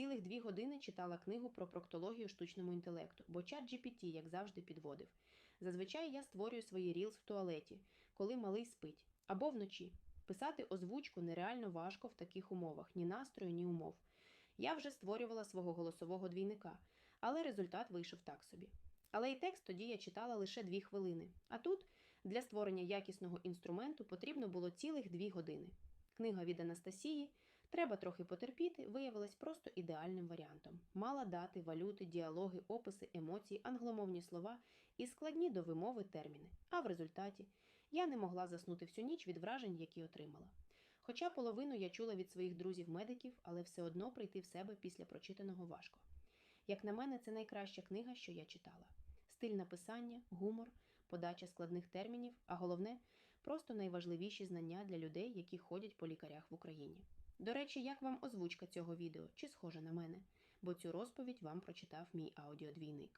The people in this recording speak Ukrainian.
Цілих дві години читала книгу про проктологію штучному інтелекту, бо чат GPT, як завжди, підводив. Зазвичай я створюю свої рілз в туалеті, коли малий спить, або вночі. Писати озвучку нереально важко в таких умовах, ні настрою, ні умов. Я вже створювала свого голосового двійника, але результат вийшов так собі. Але і текст тоді я читала лише дві хвилини. А тут для створення якісного інструменту потрібно було цілих дві години. Книга від Анастасії Треба трохи потерпіти виявилась просто ідеальним варіантом. Мала дати, валюти, діалоги, описи, емоції, англомовні слова і складні до вимови терміни. А в результаті я не могла заснути всю ніч від вражень, які отримала. Хоча половину я чула від своїх друзів-медиків, але все одно прийти в себе після прочитаного важко. Як на мене, це найкраща книга, що я читала. Стиль написання, гумор, подача складних термінів, а головне просто найважливіші знання для людей, які ходять по лікарях в Україні. До речі, як вам озвучка цього відео, чи схожа на мене? Бо цю розповідь вам прочитав мій аудіодвійник.